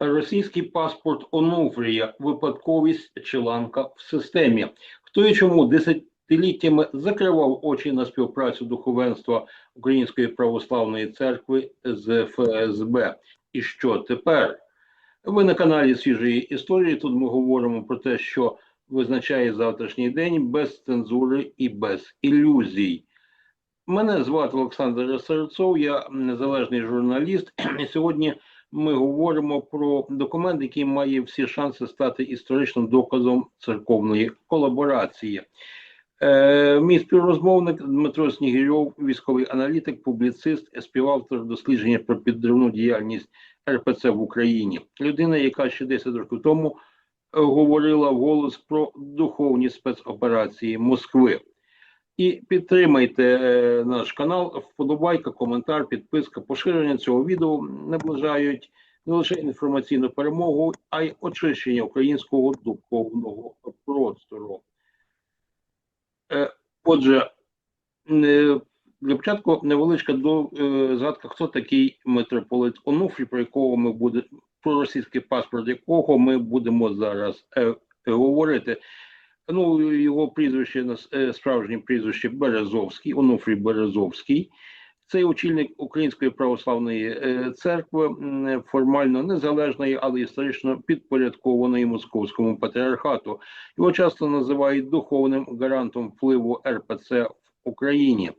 Російський паспорт Онуфрія – випадковість чи ланка в системі. Хто і чому десятиліттями закривав очі на співпрацю духовенства Української православної церкви з ФСБ? І що тепер? Ви на каналі Свіжої історії. Тут ми говоримо про те, що визначає завтрашній день без цензури і без ілюзій. Мене звати Олександр Серцов, я незалежний журналіст. І сьогодні ми говоримо про документ, який має всі шанси стати історичним доказом церковної колаборації. Е, мій співрозмовник Дмитро Снігирьов, військовий аналітик, публіцист, співавтор дослідження про підривну діяльність РПЦ в Україні. Людина, яка ще 10 років тому е, говорила вголос про духовні спецоперації Москви. І підтримайте е, наш канал, вподобайка, коментар, підписка, поширення цього відео наближають не лише інформаційну перемогу, а й очищення українського духовного простору. Е, Отже, для початку невеличка до е, згадка, хто такий митрополит Онуфрій, про якого ми будемо про російський паспорт, якого ми будемо зараз говорити. Ну, його прізвище е, справжнє прізвище Березовський, Онуфрій Березовський. Це очільник Української православної е, церкви, формально незалежної, але історично підпорядкованої московському патріархату. Його часто називають духовним гарантом впливу РПЦ в Україні.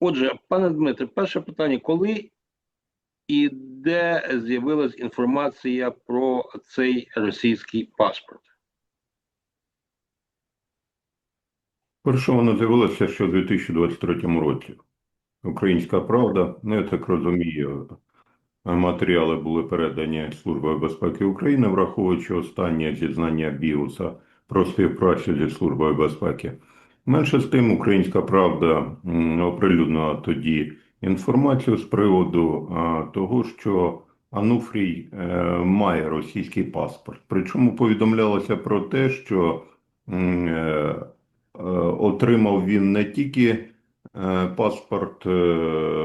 Отже, пане Дмитре, перше питання: коли і де з'явилась інформація про цей російський паспорт? Перше воно з'явилося ще у 2023 році. Українська правда, ну я так розумію, матеріали були передані Службою безпеки України, враховуючи останнє зізнання Біуса про співпрацю зі Службою безпеки. Менше з тим, Українська правда оприлюднила тоді інформацію з приводу того, що Ануфрій е, має російський паспорт. Причому повідомлялося про те, що е, отримав він не тільки е, паспорт е,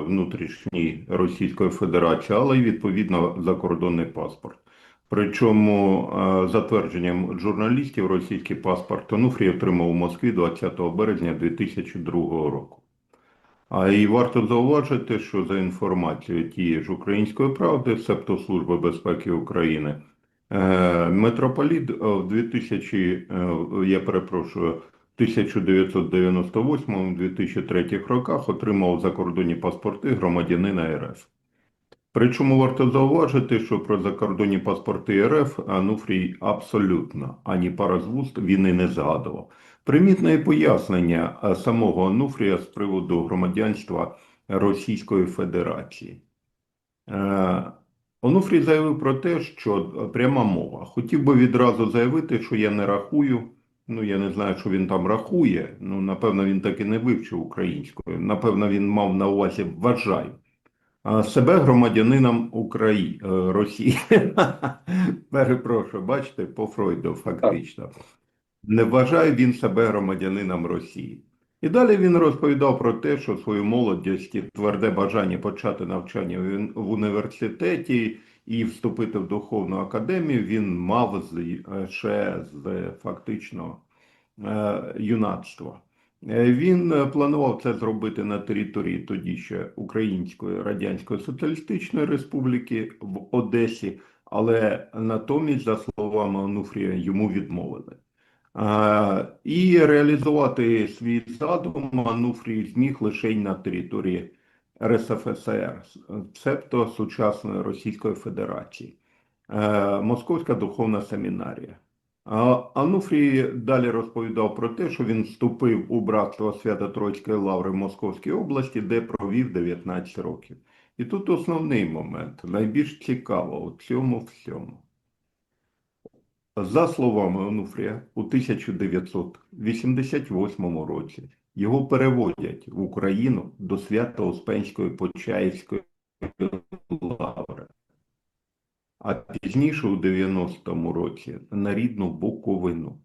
внутрішній Російської Федерації, але й відповідно закордонний паспорт. Причому, е, за твердженням журналістів, російський паспорт Онуфрій отримав у Москві 20 березня 2002 року. А і варто зауважити, що за інформацією тієї ж української правди, себто Служби безпеки України, е, митрополіт е, в 2000, е, я перепрошую, 1998-2003 роках отримав закордонні паспорти громадянина РФ. Причому варто зауважити, що про закордонні паспорти РФ Ануфрій абсолютно ані пара з вуст він і не згадував. Примітне і пояснення самого Ануфрія з приводу громадянства Російської Федерації. Е, Онуфрій заявив про те, що е, пряма мова. Хотів би відразу заявити, що я не рахую. Ну, я не знаю, що він там рахує. Ну, напевно, він так і не вивчив українською. Напевно, він мав на увазі вважаю. Себе громадянином Украї... е, Росії. Перепрошую, бачите, по Фройду фактично. Не вважає він себе громадянином Росії. І далі він розповідав про те, що свою молодість і тверде бажання почати навчання в університеті і вступити в духовну академію він мав з, е, ще з фактично е, юнацтва. Е, Він е, планував це зробити на території тоді ще Української Радянської Соціалістичної Республіки в Одесі, але натомість, за словами Онуфрія, йому відмовили. І реалізувати свій задум Ануфрій зміг лише на території РСФСР, цебто сучасної Російської Федерації, Е, Московська духовна семінарія. Ануфрій далі розповідав про те, що він вступив у братство Свято-Троїцької лаври в Московській області, де провів 19 років. І тут основний момент, найбільш цікаво у цьому всьому. За словами Онуфрія, у 1988 році його переводять в Україну до Свято-Успенської Почаївської лаври, а пізніше у 90-му році на рідну Буковину.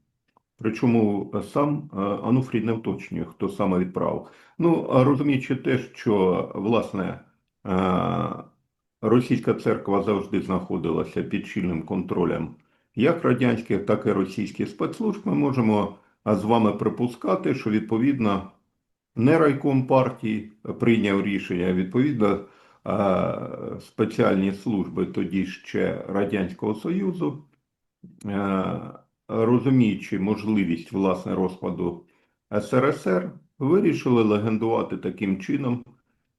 Причому е, сам е, Ануфрій не уточнює, хто саме відправив. Ну, розуміючи те, що, власне, е, російська церква завжди знаходилася під щільним контролем як радянських, так і російських спецслужб, ми можемо з вами припускати, що відповідно не райком партії прийняв рішення, а відповідно спеціальні служби тоді ще Радянського Союзу, розуміючи можливість власне розпаду СРСР, вирішили легендувати таким чином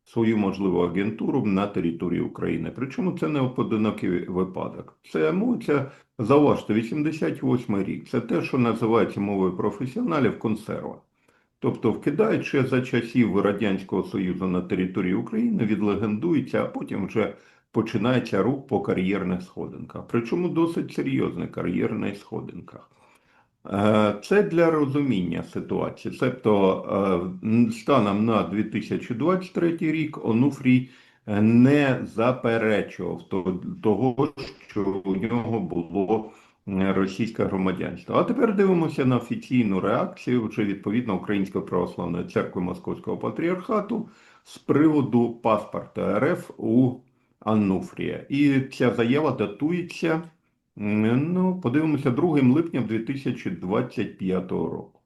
свою можливу агентуру на території України. Причому це не поодинокий випадок. Це мовиться, зауважте, 88 рік. Це те, що називається мовою професіоналів консерва. Тобто вкидають ще за часів Радянського Союзу на території України, відлегендується, а потім вже починається рух по кар'єрних сходинках. Причому досить серйозних кар'єрних сходинках. Е, Це для розуміння ситуації. Тобто е, станом на 2023 рік Онуфрій е, не заперечував того, що у нього було російське громадянство. А тепер дивимося на офіційну реакцію вже відповідно Української православної церкви Московського патріархату з приводу паспорта РФ у Ануфрія. І ця заява датується. Ну, подивимося 2 липня 2025 року.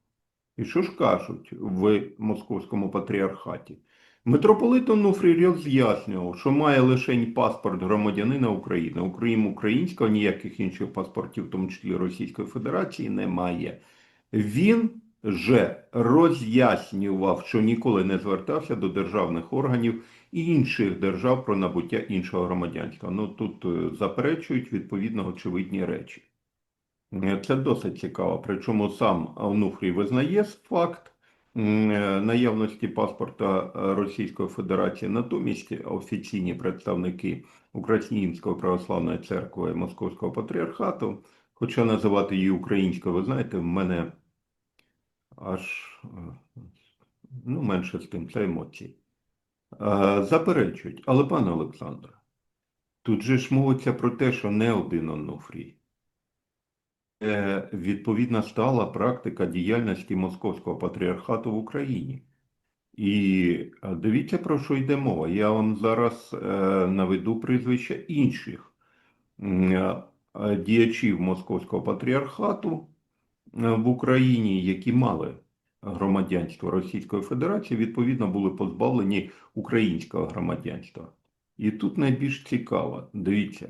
І що ж кажуть в Московському патріархаті? Митрополит Онуфрій роз'яснював, що має лише паспорт громадянина України. Окрім українського, ніяких інших паспортів, в тому числі Російської Федерації, немає. Він же роз'яснював, що ніколи не звертався до державних органів інших держав про набуття іншого громадянства. Ну тут е, заперечують відповідно очевидні речі. Е, Це досить цікаво. Причому сам Онуфрій визнає факт е, наявності паспорта Російської Федерації, натомість офіційні представники Української православної церкви Московського патріархату, хоча називати її українською, ви знаєте, в мене аж ну, менше з тим, це емоції. Е, Заперечують, але пане Олександре, тут же ж мовиться про те, що не один Онуфрій. Е, Відповідна стала практика діяльності Московського патріархату в Україні. І е, дивіться, про що йде мова. Я вам зараз е, наведу прізвища інших діячів Московського патріархату в Україні, які мали громадянство Російської Федерації, відповідно були позбавлені українського громадянства. І тут найбільш цікаво, дивіться,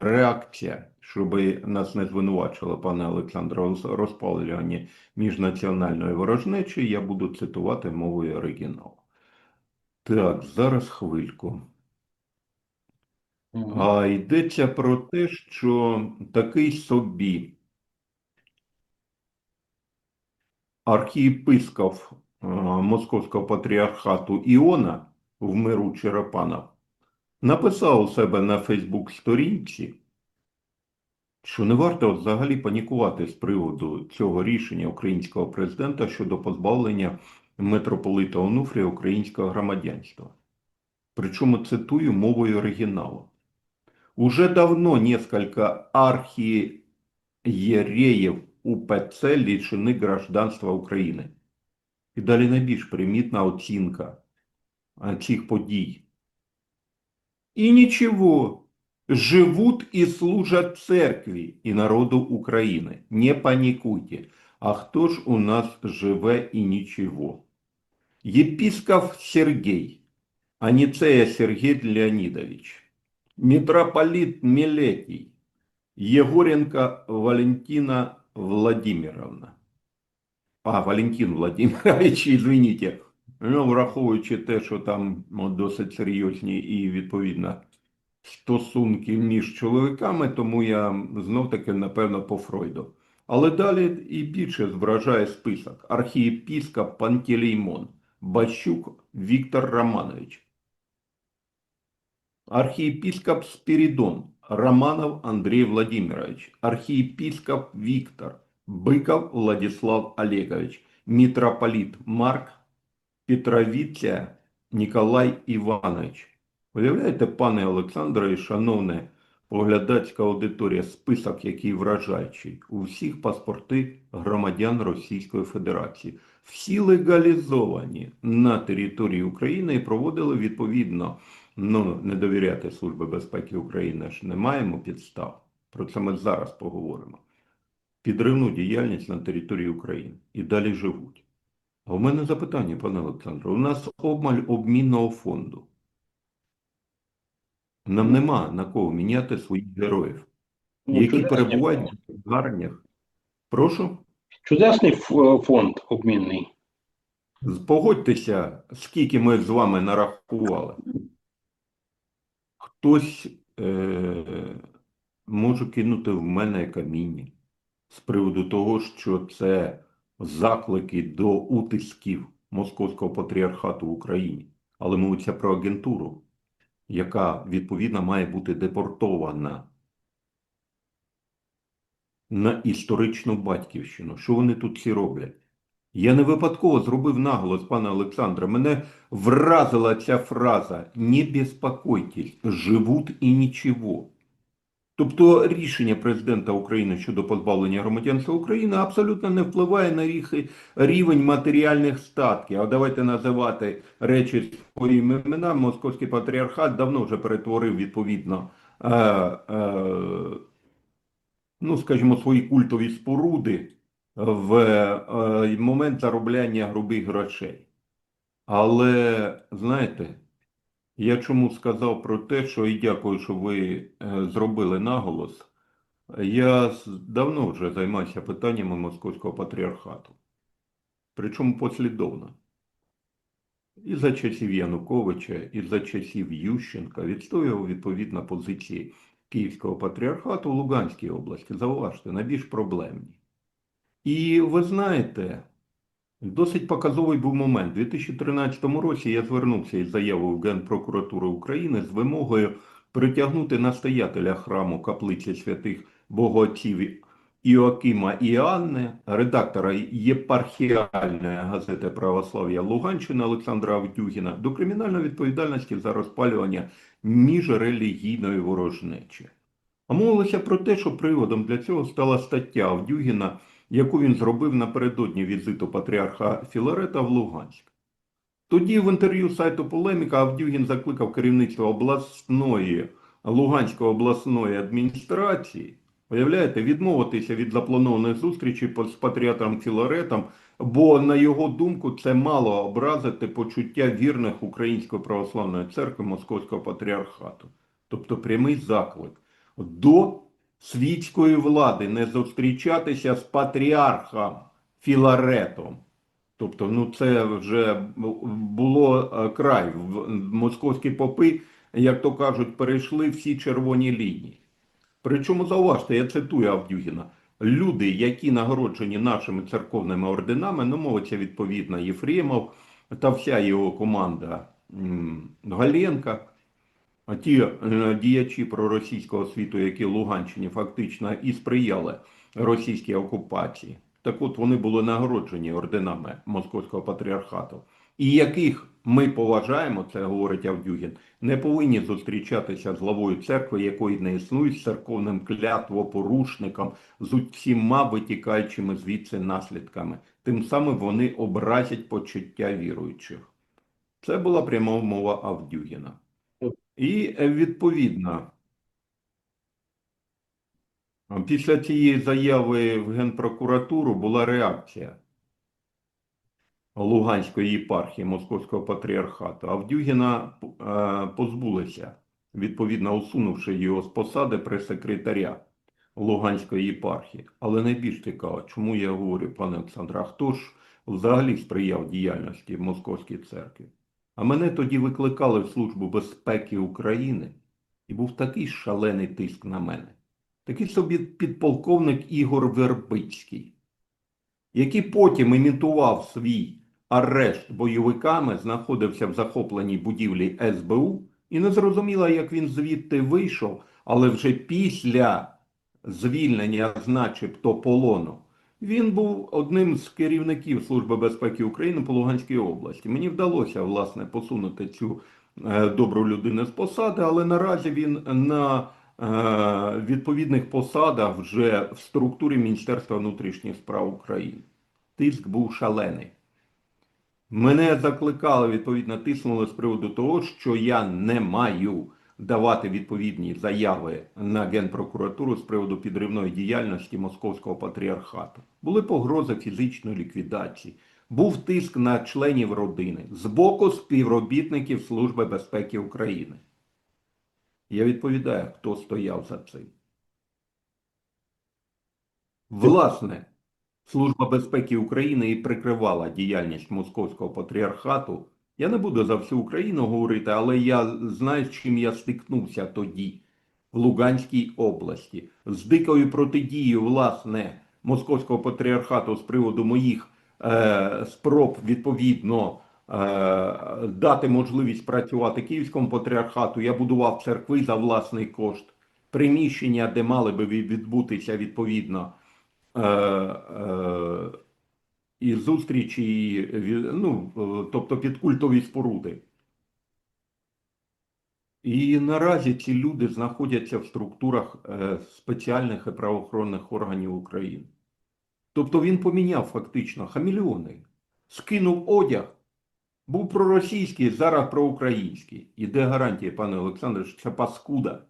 реакція, щоб нас не звинувачило, пане Олександре, у розпалюванні міжнаціональної ворожнечі, я буду цитувати мовою оригіналу. Так, зараз хвильку. А йдеться про те, що такий собі архієпископ е, Московського патріархату Іона в миру Черепанов написав у себе на Фейсбук-сторінці, що не варто взагалі панікувати з приводу цього рішення українського президента щодо позбавлення митрополита Онуфрія українського громадянства. Причому цитую мовою оригіналу. Уже давно несколько архиереев УПЦ лишены гражданства України. І далі найбільш примітна оцінка цих подій. І нічого, живуть і служать церкві і народу України. Не панікуйте. А хто ж у нас живе і нічого? Єпископ Сергій, Аніцея Сергій Леонідович, митрополит Милетий, Егоренко Валентина Владимировна. А, Валентин Владимирович, извините. Ну, враховуючи те, що там ну, досить серйозні і відповідно стосунки між чоловіками, тому я знов таки, напевно, по Фройду. Але далі і більше вражає список. Архієпіскоп Пантелеймон, Бащук Віктор Романович, архиепископ Спиридон, Романов Андрей Владимирович, архиепископ Виктор, Быков Владислав Олегович, митрополит Марк Петровиця Ніколай Іванович. Уявляєте, пане Олександре і шановне поглядацька аудиторія, список, який вражаючий. У всіх паспорти громадян Російської Федерації. Всі легалізовані на території України і проводили відповідно ну, не довіряти Службі безпеки України ж не маємо підстав. Про це ми зараз поговоримо. Підривну діяльність на території України і далі живуть. А у мене запитання, пане Олександре, у нас обмаль обмінного фонду. Нам нема на кого міняти своїх героїв, Ну, які перебувають в гарнях. Прошу? Чудесний фонд обмінний. Погодьтеся, скільки ми з вами нарахували. Хтось е, може кинути в мене каміння з приводу того, що це заклики до утисків Московського патріархату в Україні. Але мовиться про агентуру, яка відповідно має бути депортована на історичну батьківщину. Що вони тут всі роблять? Я не випадково зробив наголос, пане Олександре. Мене вразила ця фраза «Не безпокойтесь, живуть і нічого». Тобто рішення президента України щодо позбавлення громадянства України абсолютно не впливає на рівень матеріальних статків. А давайте називати речі своїми іменами. Московський патріархат давно вже перетворив відповідно е, е, ну, скажімо, свої культові споруди в е, момент заробляння грубих грошей. Але, знаєте, я чому сказав про те, що і дякую, що ви е, зробили наголос. Я давно вже займаюся питаннями Московського патріархату. Причому послідовно. І за часів Януковича, і за часів Ющенка відстоював відповідно позиції Київського патріархату в Луганській області. Зауважте, найбільш проблемні. І ви знаєте, досить показовий був момент. У 2013 році я звернувся із заявою в Генпрокуратуру України з вимогою притягнути настоятеля храму каплиці святих богоотців Іоакима і Анни, редактора єпархіальної газети Православ'я Луганщини Олександра Авдюгіна до кримінальної відповідальності за розпалювання міжрелігійної ворожнечі. А мовилося про те, що приводом для цього стала стаття Авдюгіна, яку він зробив напередодні візиту патріарха Філарета в Луганськ. Тоді в інтерв'ю сайту Полеміка Авдюгін закликав керівництво обласної Луганської обласної адміністрації, уявляєте, відмовитися від запланованих зустрічей по- з патріархом Філаретом, бо, на його думку, це мало образити почуття вірних Української православної церкви Московського патріархату. Тобто прямий заклик до світської влади не зустрічатися з патріархом Філаретом. Тобто, ну це вже було е, край. Московські попи, як то кажуть, перейшли всі червоні лінії. Причому зауважте, я цитую Авдюгіна. Люди, які нагороджені нашими церковними орденами, ну мовиться відповідно Єфремов та вся його команда м, Галенка, а ті е, діячі проросійського світу, які Луганщині фактично і сприяли російській окупації, так от вони були нагороджені орденами Московського патріархату. І яких ми поважаємо, це говорить Авдюгін, не повинні зустрічатися з главою церкви, якої не існує, з церковним клятвопорушником, з усіма витікаючими звідси наслідками. Тим самим вони образять почуття віруючих. Це була пряма мова Авдюгіна. І е, відповідно, після цієї заяви в Генпрокуратуру була реакція Луганської єпархії Московського патріархату. Авдюгіна е, позбулися, відповідно усунувши його з посади прес-секретаря Луганської єпархії. Але найбільш цікаво, чому я говорю, пане Олександре, а хто ж взагалі сприяв діяльності Московської церкви? А мене тоді викликали в Службу безпеки України, і був такий шалений тиск на мене. Такий собі підполковник Ігор Вербицький, який потім імітував свій арешт бойовиками, знаходився в захопленій будівлі СБУ, і не зрозуміло, як він звідти вийшов, але вже після звільнення, з начебто полону, він був одним з керівників Служби безпеки України по Луганській області. Мені вдалося, власне, посунути цю е, добру людину з посади, але наразі він на е, відповідних посадах вже в структурі Міністерства внутрішніх справ України. Тиск був шалений. Мене закликали, відповідно, тиснули з приводу того, що я не маю давати відповідні заяви на Генпрокуратуру з приводу підривної діяльності Московського патріархату. Були погрози фізичної ліквідації, був тиск на членів родини з боку співробітників Служби безпеки України. Я відповідаю, хто стояв за цим. Власне, Служба безпеки України і прикривала діяльність Московського патріархату. Я не буду за всю Україну говорити, але я знаю, з чим я стикнувся тоді в Луганській області з дикою протидією власне Московського патріархату з приводу моїх е, спроб відповідно е, дати можливість працювати Київському патріархату. Я будував церкви за власний кошт, приміщення, де мали би відбутися відповідно е, е, і зустрічі, і, ну, е, тобто під культові споруди. І наразі ці люди знаходяться в структурах е, спеціальних і правоохоронних органів України. Тобто він поміняв фактично хамільйони, скинув одяг, був проросійський, зараз проукраїнський. І де гарантія, пане Олександре, що ця паскуда,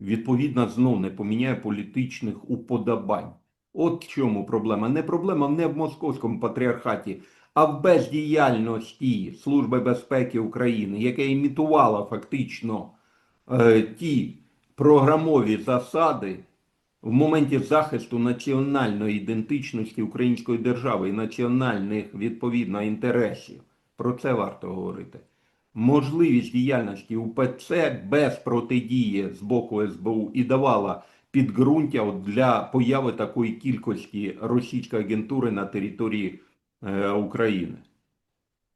відповідно, знов не поміняє політичних уподобань. От в чому проблема. Не проблема не в московському патріархаті, а в бездіяльності Служби безпеки України, яка імітувала фактично е, ті програмові засади в моменті захисту національної ідентичності української держави і національних відповідно інтересів. Про це варто говорити. Можливість діяльності УПЦ без протидії з боку СБУ і давала підґрунтя для появи такої кількості російської агентури на території е, України.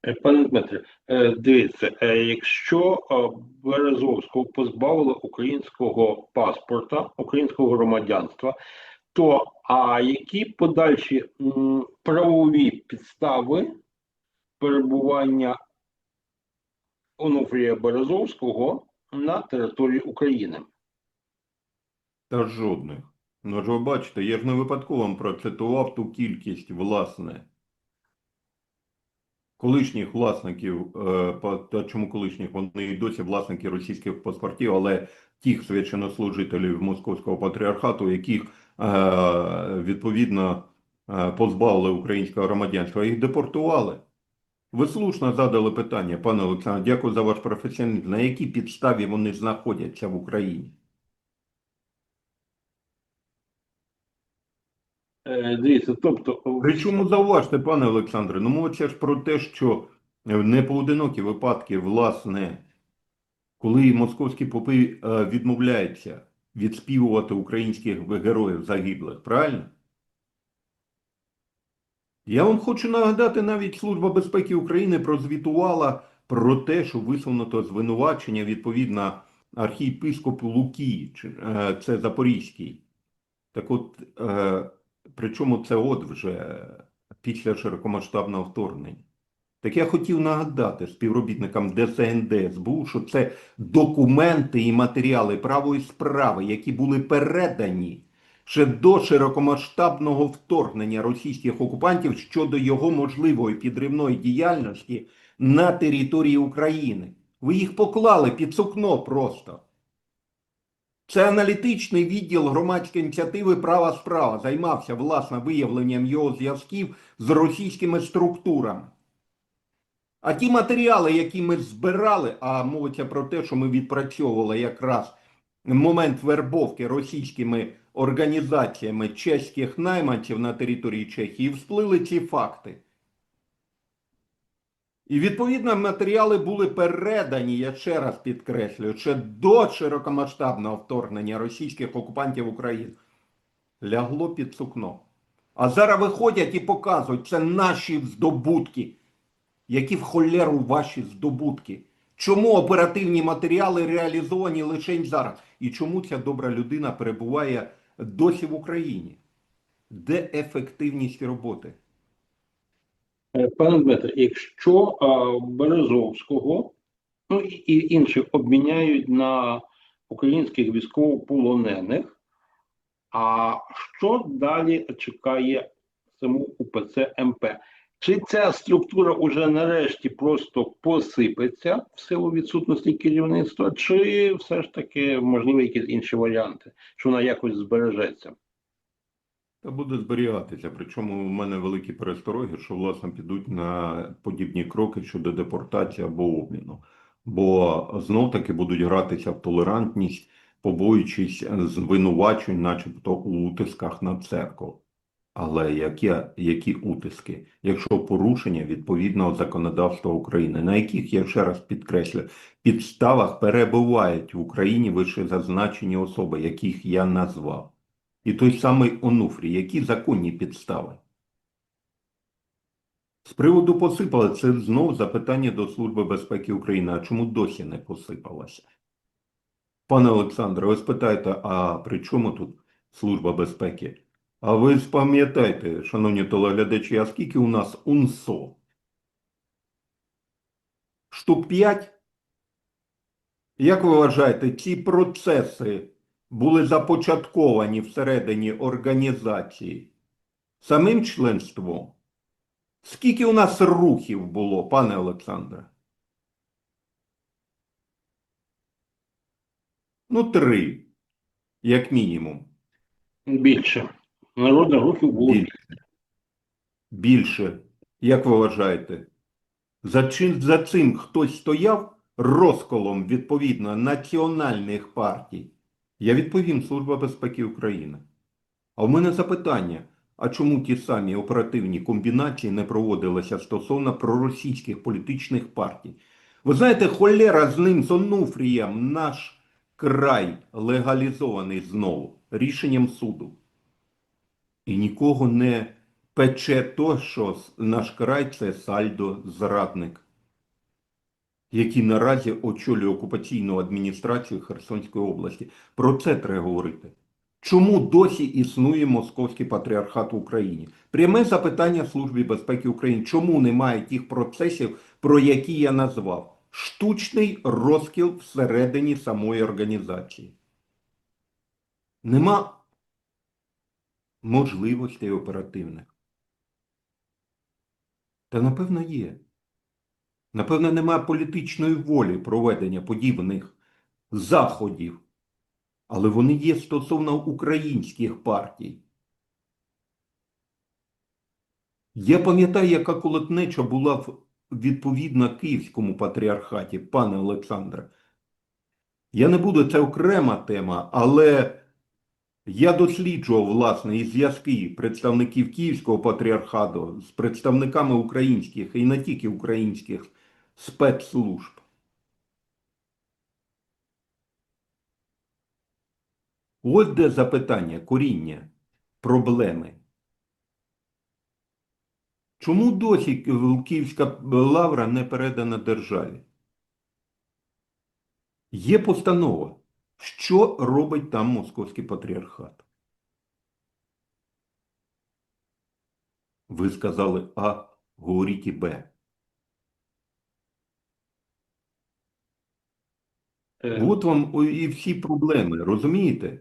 Е, Пане Дмитре, е, дивіться, е, якщо Березовського позбавили українського паспорта, українського громадянства, то а які подальші правові підстави перебування Онуфрія Березовського на території України? Та жодних. Ну ж ви бачите, я ж не випадково процитував ту кількість, власне, колишніх власників, е, та чому колишніх, вони і досі власники російських паспортів, але тих священнослужителів Московського патріархату, яких е, відповідно е, позбавили українського громадянства, їх депортували. Ви слушно задали питання, пане Олександр, дякую за ваш професіоналізм. На якій підставі вони знаходяться в Україні? Дивіться, тобто Причому зауважте, пане Олександре, ну мовиться ж про те, що не поодинокі випадки, власне, коли московські попи е, відмовляються відспівувати українських героїв загиблих, правильно? Я вам хочу нагадати, навіть Служба безпеки України прозвітувала про те, що висунуто звинувачення відповідно архієпископу е, це Запорізький. Так от, е, причому це от вже після широкомасштабного вторгнення. Так я хотів нагадати співробітникам ДСНД СБУ, що це документи і матеріали правої справи, які були передані ще до широкомасштабного вторгнення російських окупантів щодо його можливої підривної діяльності на території України. Ви їх поклали під сукно просто. Це аналітичний відділ громадської ініціативи Права справа займався власне виявленням його зв'язків з російськими структурами. А ті матеріали, які ми збирали, а мовиться про те, що ми відпрацьовували якраз момент вербовки російськими організаціями чеських найманців на території Чехії, всплили ці факти. І відповідно матеріали були передані, я ще раз підкреслюю, ще до широкомасштабного вторгнення російських окупантів України. Лягло під сукно. А зараз виходять і показують, це наші здобутки. Які в холеру ваші здобутки? Чому оперативні матеріали реалізовані лише зараз? І чому ця добра людина перебуває досі в Україні? Де ефективність роботи? Е, Пане Дмитре, якщо Березовського ну, і інших обміняють на українських військовополонених, а що далі чекає саму УПЦ МП? Чи ця структура уже нарешті просто посипеться в силу відсутності керівництва, чи все ж таки можливі якісь інші варіанти, що вона якось збережеться? Та буде зберігатися. Причому в мене великі перестороги, що власне підуть на подібні кроки щодо депортації або обміну. Бо знов таки будуть гратися в толерантність, побоюючись звинувачень, начебто у утисках на церкву. Але які, які утиски, якщо порушення відповідного законодавства України, на яких я ще раз підкреслю, підставах перебувають в Україні вище зазначені особи, яких я назвав. І той самий Онуфрій, які законні підстави? З приводу посипали, це знов запитання до Служби безпеки України. А чому досі не посипалося? Пане Олександре, ви спитаєте, а при чому тут Служба безпеки? А ви спам'ятайте, шановні телеглядачі, а скільки у нас УНСО? Штук 5? Як ви вважаєте, ці процеси були започатковані всередині організації самим членством? Скільки у нас рухів було, пане Олександре? Ну, три, як мінімум. Більше. Народних рухів було Більше. Більше. Як ви вважаєте? За, чим, за цим хтось стояв розколом відповідно національних партій? Я відповім Служба безпеки України. А в мене запитання, а чому ті самі оперативні комбінації не проводилися стосовно проросійських політичних партій? Ви знаєте, холера з ним, з Онуфрієм, наш край легалізований знову рішенням суду. І нікого не пече то, що наш край це сальдо зрадник, який наразі очолює окупаційну адміністрацію Херсонської області. Про це треба говорити. Чому досі існує московський патріархат в Україні? Пряме запитання Службі безпеки України. Чому немає тих процесів, про які я назвав? Штучний розкіл всередині самої організації. Нема можливостей оперативних. Та напевно є. Напевно, немає політичної волі проведення подібних заходів. Але вони є стосовно українських партій. Я пам'ятаю, яка колотнеча була в відповідно Київському патріархаті, пане Олександре. Я не буду, це окрема тема, але я досліджував, власне, і зв'язки представників Київського патріархату з представниками українських і не тільки українських спецслужб. Ось де запитання, коріння, проблеми. Чому досі Київська лавра не передана державі? Є постанова. Що робить там московський патріархат? Ви сказали А, говоріть і Б. От вам і всі проблеми, розумієте?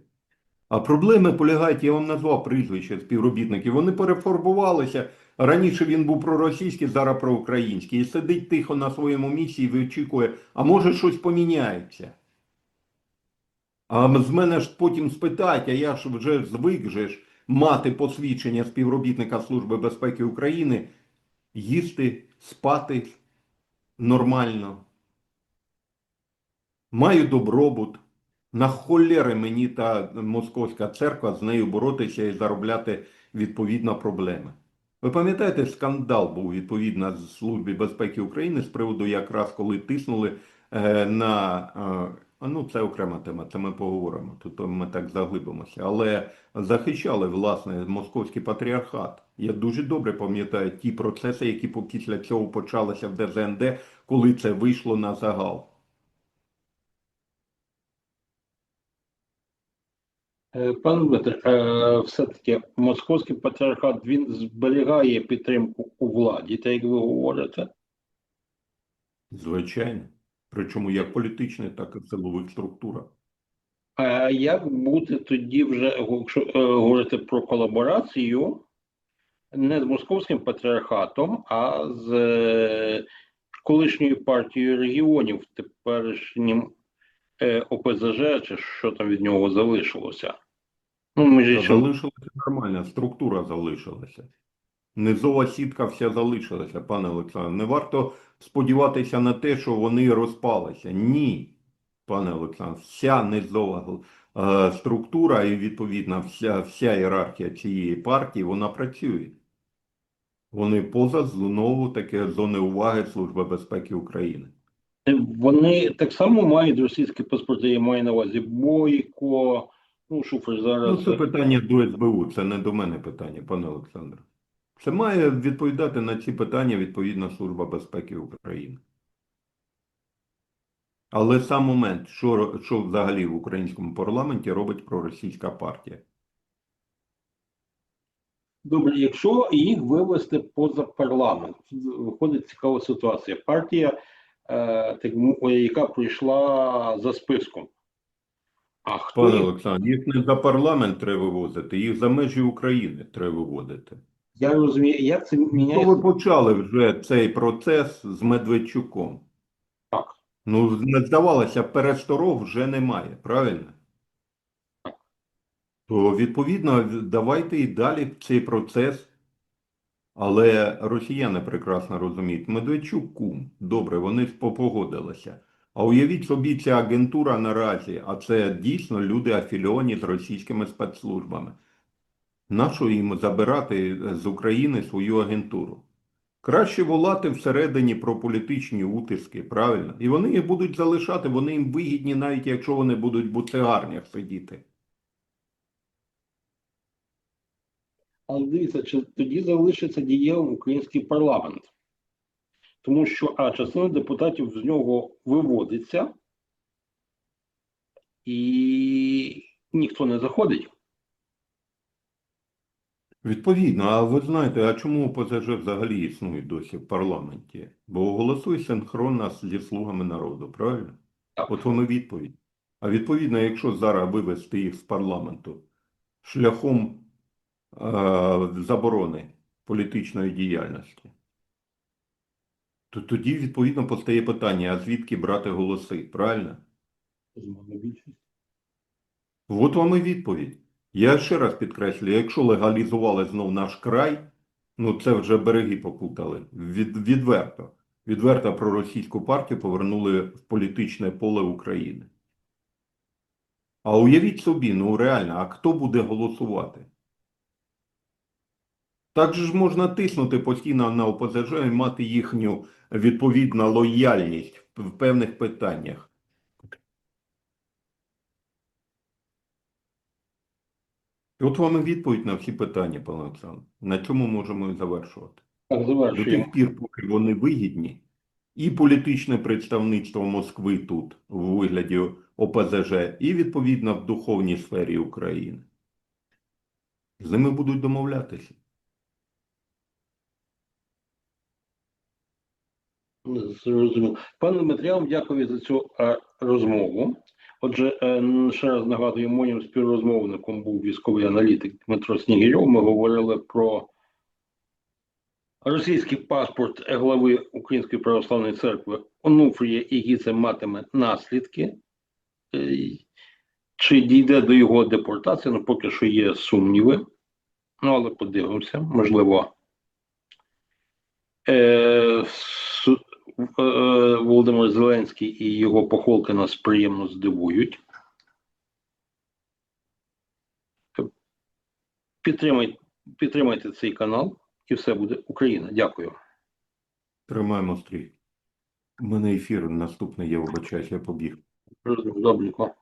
А проблеми полягають, я вам назвав прізвище співробітників, вони перефарбувалися. Раніше він був проросійський, зараз проукраїнський. І сидить тихо на своєму місці і вичікує, а може щось поміняється. А з мене ж потім спитають, а я ж вже звик же ж мати посвідчення співробітника Служби безпеки України, їсти, спати нормально. Маю добробут. На холєри мені та московська церква з нею боротися і заробляти відповідно проблеми. Ви пам'ятаєте, скандал був відповідно з Служби безпеки України з приводу якраз коли тиснули е, на е, ну це окрема тема, це ми поговоримо. Тут ми так заглибимося. Але захищали власне московський патріархат. Я дуже добре пам'ятаю ті процеси, які після цього почалися в ДЗНД, коли це вийшло на загал. Пане Дмитре, е, все-таки московський патріархат він зберігає підтримку у владі, так як ви говорите. Звичайно. Причому як політичних, так і в силових структурах. А як бути тоді вже, якщо е, говорити про колаборацію, не з московським патріархатом, а з е, колишньою партією регіонів, теперішнім е, ОПЗЖ, чи що там від нього залишилося. Ну, ми ж ще- залишилася нормальна, структура залишилася. Низова сітка вся залишилася, пане Олександр. Не варто сподіватися на те, що вони розпалися. Ні, пане Олександр, вся низова е, структура і відповідно вся, вся ієрархія цієї партії, вона працює. Вони поза знову таки зони уваги Служби безпеки України. Вони так само мають російські паспорти, я маю на увазі Бойко, ну, Шуфер Ну, це питання до СБУ, це не до мене питання, пане Олександре. Це має відповідати на ці питання відповідна Служба безпеки України. Але сам момент, що, що взагалі в українському парламенті робить проросійська партія. Добре, якщо їх вивести поза парламент, виходить цікава ситуація. Партія, е, так, яка прийшла за списком. А хто Пане їх? Олександр, їх не за парламент треба вивозити, їх за межі України треба виводити. Я розумію, як це То ви почали вже цей процес з Медведчуком. Так. Ну, не здавалося, пересторог вже немає, правильно? То, відповідно, давайте і далі цей процес. Але росіяни прекрасно розуміють, Медведчук кум, добре, вони погодилися. А уявіть собі, ця агентура наразі, а це дійсно люди афіліоні з російськими спецслужбами. Нащо їм забирати з України свою агентуру? Краще волати всередині про політичні утиски, правильно? І вони їх будуть залишати, вони їм вигідні, навіть якщо вони будуть в буцегарнях сидіти. Але дивіться, чи тоді залишиться дієвим український парламент? Тому що а частина депутатів з нього виводиться, і ніхто не заходить. Відповідно, а ви знаєте, а чому ОПЗЖ взагалі існує досі в парламенті? Бо голосує синхронно зі слугами народу, правильно? Так. От і відповідь. А відповідно, якщо зараз вивести їх з парламенту шляхом е, заборони політичної діяльності, то тоді відповідно постає питання, а звідки брати голоси, правильно? От вам і відповідь. Я ще раз підкреслюю, якщо легалізували знов наш край, ну це вже береги попутали. Від, відверто. Відверто проросійську партію повернули в політичне поле України. А уявіть собі, ну реально, а хто буде голосувати? Так же ж можна тиснути постійно на ОПЗЖ і мати їхню відповідну лояльність в певних питаннях. І От вам і відповідь на всі питання, пане Олександр. На цьому можемо і завершувати. Так, До тих пір, поки вони вигідні, і політичне представництво Москви тут у вигляді ОПЗЖ, і відповідно в духовній сфері України. З ними будуть домовлятися. Зрозуміло. Пане Дмитре, я вам дякую за цю е, розмову. Отже, е, ще раз нагадую, моїм співрозмовником був військовий аналітик Дмитро Снігирьов. Ми говорили про російський паспорт глави Української православної церкви Онуфрія, який це матиме наслідки. Е, Чи дійде до його депортації? Ну, поки що є сумніви. Ну, але подивимося, можливо. Володимир Зеленський і його похолки нас приємно здивують. Підтримайте, підтримайте цей канал, і все буде Україна. Дякую. Тримаємо стрій. У мене ефір наступний, я вибачаюсь, я побіг. Добренько.